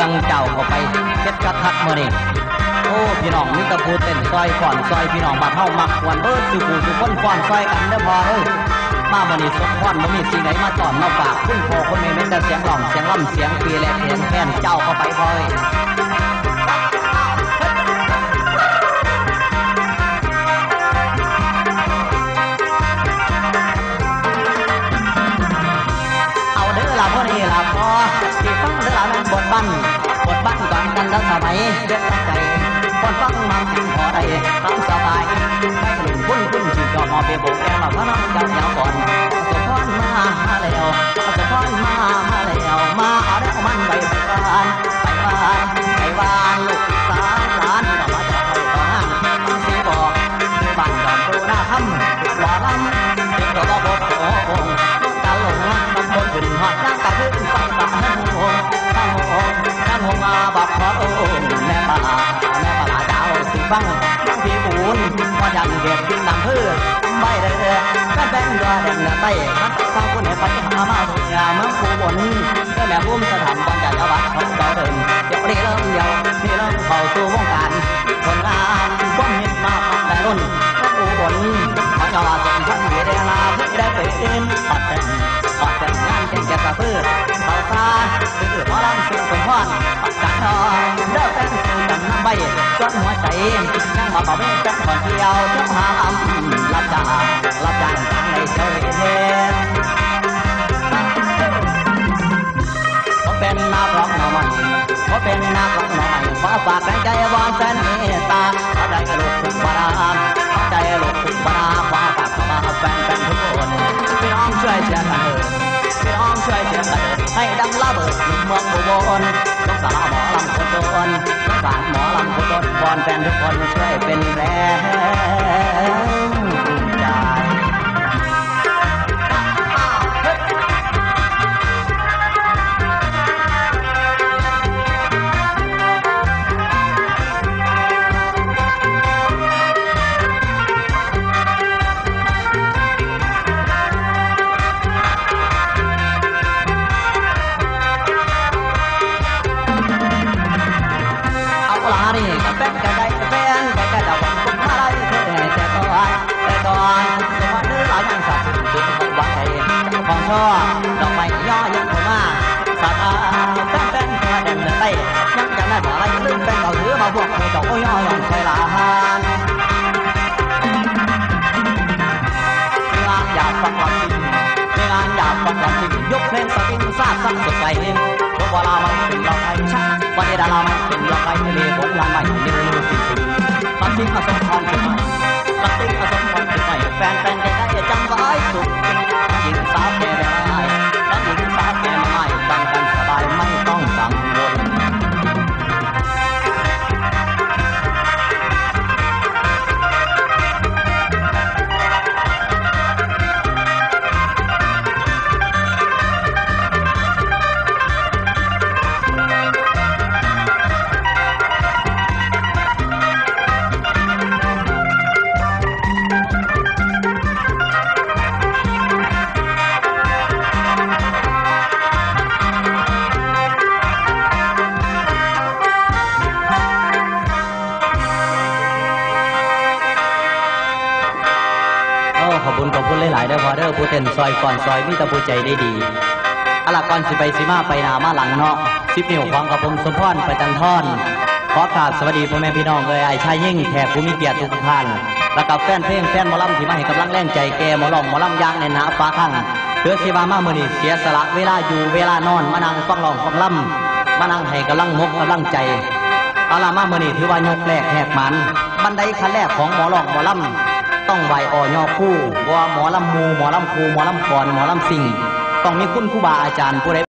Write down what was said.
ฮ็ดกระทักมื้อนี้โอ้พี่น้องมีแตะพูเต้นซอยก่อนซอยพี่น้องบาดเฮามักควนเบิดสุกูสุคนฟ้อนซอยกันเด้อพอเอ้ยมามื้อนี้สมพรบ่มีสิ่งไหนมาตอนมาฝากคุณพ่อคุณแม่มีแต่เสียงหล่องเสียงล่ำเสียงปีและเสียงแค้นเจ้าเข้าไปพอเอ้ย บันก่อนกันแล้วสมัยเด็กใจคนฟังมันพอได้ทำสบายไม่กลุ่มคุ้นพุ่นจีก็มอเปโบกแกเราพระน้องจันยาวก่อนจะพอนมาแล้วจะพอนมาแล้วมาเอาแล้วมันไปไปบ้านไปบ้านไปบ้านลูกสาวสาร เจ้าสิฟังพี่บุญพอยันเก็บกินดังพืชใบเด้อก็แบ่งดือแดงเนื้อไตมันฟังคนไหนไปหามาบุญงามมาผู้บนก็แม่บุ้มสถานบัญญัติวัดของเราเดิมเดี๋ยวนี้เริ่มเดียวนี่เริ่มเข้าสู่วงการคนงานบ้องมิดมาแต่รุ่นผู้บนขอยอสมพันธ์เวลาเพื่อได้เป็นปัดแต่งออกจากงานแก่งแก่กระเพื่อเขาซาคือหมอลำสุดเป็นพรปักกัดทองเด้อแฟนสู่กัน ใบจนหัวใจยังมาบอกไม่จักก่อนเที่ยวจ้าหาลำรับจ้างรับจ้างทางในเจ้าเฮ็ดเขาเป็นนักร้องหน่อใหม่เขาเป็นนักร้องหน่อใหม่ขอฝากใจวอนแฟนเมตตาเขาได้ลูกทุกบารามเขาได้ลูกทุกบารามขอฝากเขามาแฟนแฟนทุกคนพี่น้องช่วยเชียร์กันเถอะพี่น้องช่วยเชียร์กันเถอะให้ดังระเบิดเมืองบุบล สาวหมอลำคนโดนต้องฝากหมอลำคนโดนวอนแฟนทุกคนช่วยเป็นแรง ของชอดอกไม้ย่อยังเข้ามาสัตว์แฟนแฟนแฟนแดนเดินไล่ยังจำได้บ่อะไรลืมแฟนเขาถือมาพวกเขาเจ้าโอ้ยย่องใช่ลานงานอยากฟังความจริงงานอยากฟังความจริงยกเพลงสติงซาซักสดใสทุกเวลามันเป็นเราไทยชักวันนี้ดารามันเป็นเราไปทะเลบนลานใหม่เร็วเร็วสิสิตัดสินอสมพรขึ้นใหม่ตัดสินอสมพรขึ้นใหม่แฟนแฟนใจ ขอบคุณขอบคุณหลายๆเด้พอเด้อผู้เต้นซอยก่อนซอยมีต่ผู้ใจได้ดีอะล่ะก่อนสิไปสิมาไปนามาหลังเนาะสิบนิ้วของกับผมสมพรประจันทอน ขอกราบสวัสดีพ่อแม่พี่น้องเลยไอ้ชายยิ่งแขกผู้มีเกียรติทุกท่านแล้วกับแฟนเพลงแฟนหมอลำที่มาให้กำลังแรงใจแกหมอลองหมอลำยางในหนาฟ้าข้างเพื่อสิบามามือนี้เสียสละเวลาอยู่เวลานอนมานั่งฟังร้องฟังลำมานั่งให้กำลังมกกำลังใจอาละมาเมื่อนี้ถือว่ายกแรกแหกมันบันไดขั้นแรกของหมอลอกหมอลำ ต้องไหวอ่อยอคู่ว่าหมอลำมูหมอลำคูหมอลำกรหมอลำสิงต้องมีคุณครูบาอาจารย์ผู้ใด